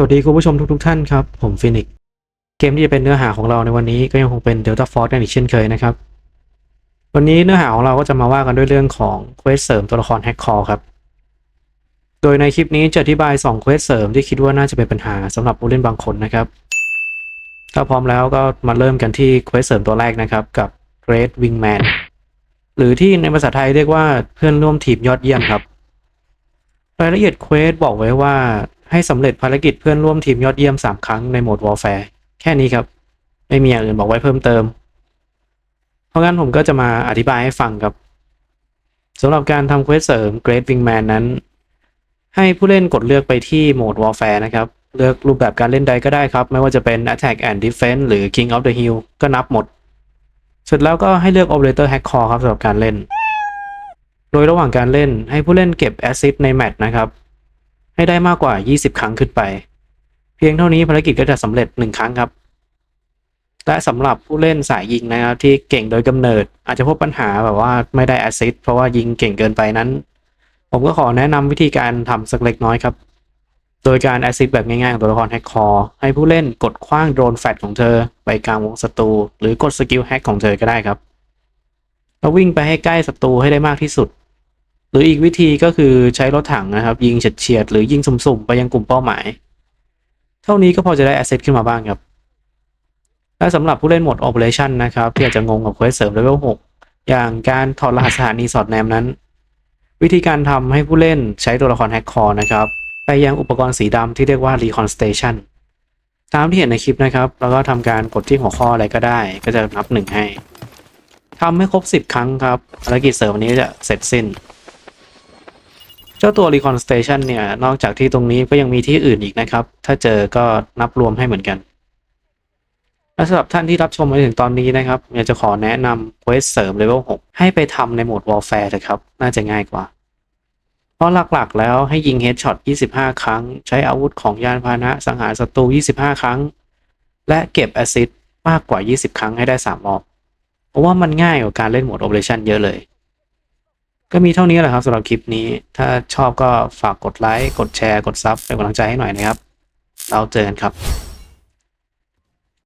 สวัสดีคุณผู้ชมทุกๆท่านครับ ผมฟินิกเกมที่จะเป็นเนื้อหาของเราในวันนี้ก็ยังคงเป็น Delta Force กันอีกเช่นเคยนะครับ วันนี้เนื้อหาของเราก็จะมาว่ากันด้วยเรื่องของเควสเสริมตัวละครแฮกคอร์ครับ โดยในคลิปนี้จะอธิบาย2เควสเสริมที่คิดว่าน่าจะเป็นปัญหาสำหรับผู้เล่นบางคนนะครับ ถ้าพร้อมแล้วก็มาเริ่มกันที่เควสเสริมตัวแรกนะครับ กับ Great Wingman หรือที่ในภาษาไทยเรียกว่าเพื่อนร่วมทีมยอดเยี่ยมครับรายละเอียดเควสบอกไว้ว่า ให้สำเร็จภารกิจเพื่อนร่วมทีมยอดเยี่ยม 3 ครั้งในโหมด Warfare แค่นี้ครับ ไม่มีอย่างอื่นบอกไว้เพิ่มเติม เพราะงั้นผมก็จะมาอธิบายให้ฟังครับสำหรับการทำเควสเสริม Great Wingman นั้น ให้ผู้เล่นกดเลือกไปที่โหมด Warfare นะครับ เลือกรูปแบบการเล่นใดก็ได้ครับ ไม่ว่าจะเป็น Attack and Defense หรือ King of the Hill ก็นับหมด เสร็จแล้วก็ให้เลือก Operator Hack Core ครับสำหรับการเล่น โดยระหว่างการเล่นให้ผู้เล่นเก็บแอซ i ดในแมตช์นะครับ ให้ได้มากกว่า 20 ครั้งขึ้นไป เพียงเท่านี้ภารกิจก็จะสำเร็จ 1 ครั้งครับ และสำหรับผู้เล่นสายยิงนะครับที่เก่งโดยกำเนิด อาจจะพบปัญหาแบบว่าไม่ได้แอซ i ดเพราะว่ายิงเก่งเกินไปนั้น ผมก็ขอแนะนำวิธีการทำสักเล็กน้อยครับ โดยการแอซ i ดแบบง่ายๆของตัวละครแฮกคอให้ผู้เล่นกดคว้างโดรนแฟลชของเธอ ไปกลางวงศัตรูหรือกดสกิลแฮกของเธอก็ได้ครับแล้ววิ่งไปให้ใกล้ศัตรูให้ได้มากที่สุด หรืออีกวิธีก็คือใช้รถถังนะครับ ยิงเฉียดๆหรือยิงสุ่มๆ ไปยังกลุ่มเป้าหมาย เท่านี้ก็พอจะได้แอสเซทขึ้นมาบ้างครับ และสำหรับผู้เล่นโหมด Operation นะครับที่อาจจะงงกับเควสเสริมเลเวล6อย่างการถอดรหัสสถานีสอดแนมนั้น วิธีการทำให้ผู้เล่นใช้ตัวละครแฮกคอร์นะครับ ไปยังอุปกรณ์สีดำที่เรียกว่า Recon Station ตามที่เห็นในคลิปนะครับ แล้วก็ทำการกดที่หัวข้ออะไรก็ได้ ก็จะนับหนึ่งให้ทำให้ครบ 10 ครั้งครับภารกิจเสริมวันนี้จะเสร็จสิ้น เจ้าตัว Recon Station เนี่ย นอกจากที่ตรงนี้ก็ยังมีที่อื่นอีกนะครับ ถ้าเจอก็นับรวมให้เหมือนกัน และสำหรับท่านที่รับชมมาถึงตอนนี้นะครับอยากจะขอแนะนำเควสเสริมเลเวล6ให้ไปทำในโหมด Warfare เถอะครับ น่าจะง่ายกว่า เพราะหลักๆ แล้วให้ยิง Headshot 25 ครั้ง ใช้อาวุธของยานพาหนะสังหารศัตรู 25 ครั้ง และเก็บแอซิดมากกว่า 20 ครั้งให้ได้ 3 รอบ เพราะว่ามันง่ายกว่าการเล่นโหมด Operation เยอะเลย ก็มีเท่านี้แหละครับสำหรับคลิปนี้ ถ้าชอบก็ฝากกดไลค์ กดแชร์ กดซับเป็นกำลังใจให้หน่อยนะครับ เราเจอกันครับ